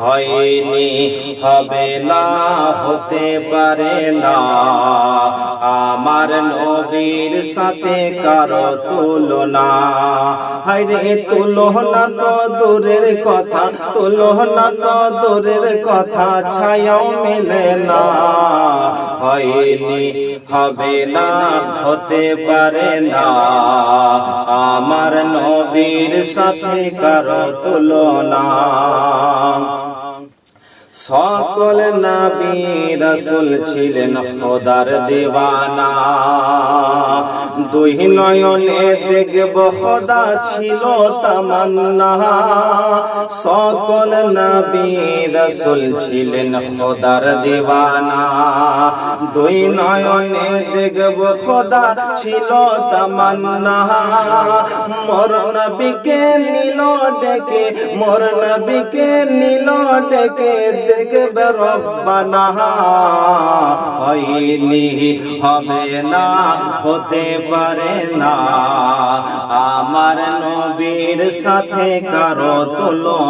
হয়নি, হবে না, হতে পারে না। আমার নবীর সাথে কারও তুলনা। হাইরে তুলনা তো দূরের কথা, তুলনা তো দূরের কথা, ছায়াও মেলে না। হয়নি, হবে না, হতে পারে না। আমার নবীর সাথে কারও তুলনা। সকল নবী রসুল ছিলেন খোদার দেওয়ানা। দুই নয়নে দেখব খোদা ছিল তামান্না। সকল নবী রসুল ছিলেন খোদার দেওয়ানা। দুই নয়নে দেখব খোদা ছিল তামান্না। মোর নবীকে নীল ডেকে, মোর নবীকে নীল ডেকে, দেখবে রব্বানা। হয়নি, হবে না, হতে পারে না। আমার নবীর সাথে কারও তুলনা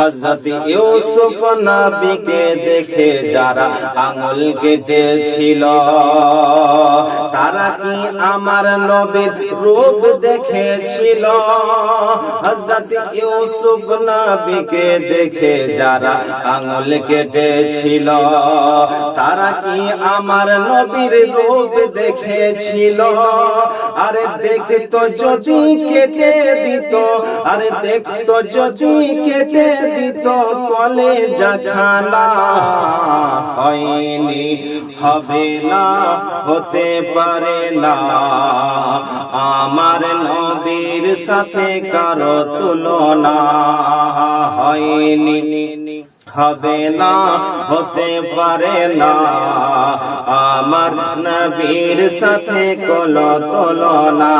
হজরত ইউসুফ নবীকে দেখে যারা আঙুল কেটেছিল, তারা কি আমার নবীর রূপ দেখেছিল? হজরত ইউসুফ নবীকে দেখে যারা আঙুল কেটেছিল, তারা কি আমার নবীর রূপ দেখেছিল? আরে দেখতো যদি কেটে দিত, আরে দেখতো যদি কেটে দিত কলে হয়নি, হবে না, হতে পারে না। আমার নবীর সাথে কারও তুলনা হয়নি, হবে না, হতে পারে না। আমার নবীর সাথে কোন তুলনা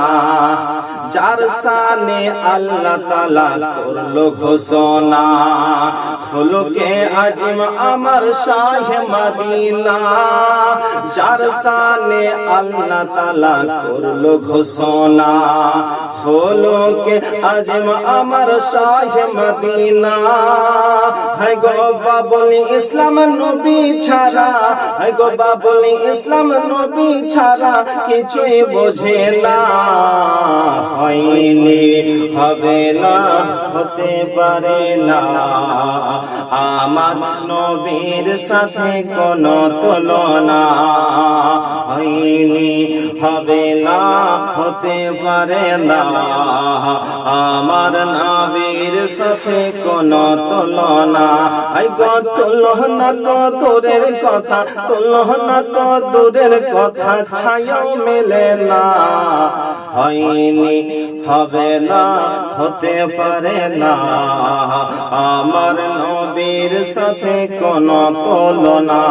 যার সানে আল্লাহ তালা করল ঘোষণা। ফুলকে আজিম আমার শাহ মদিনা। যার সানে আল্লাহ তালা করল ঘোষণা। ফুলকে আজিম আমার শাহ মদিনা। হাই গো বাবলি ইসলাম নবী ছাড়া হাই গো বাবলি ইসলাম নবী ছাড়া কিছুই বোঝে না। হয়নি, হবে না, হতে পারে না। আমার নবীর সাথে কোন তুলনা হয়নি। হবে না, হতে পারে না। আমার নবীর সাথে কোন তুলনা। আই গো, তুলনা তো দূরের কথা, তুলনা তো দূরের কথা ছায়াও মেলে না। হয়নি, হবে না, হতে পারে না। আমার নবীর সাথে কোন তুলনা।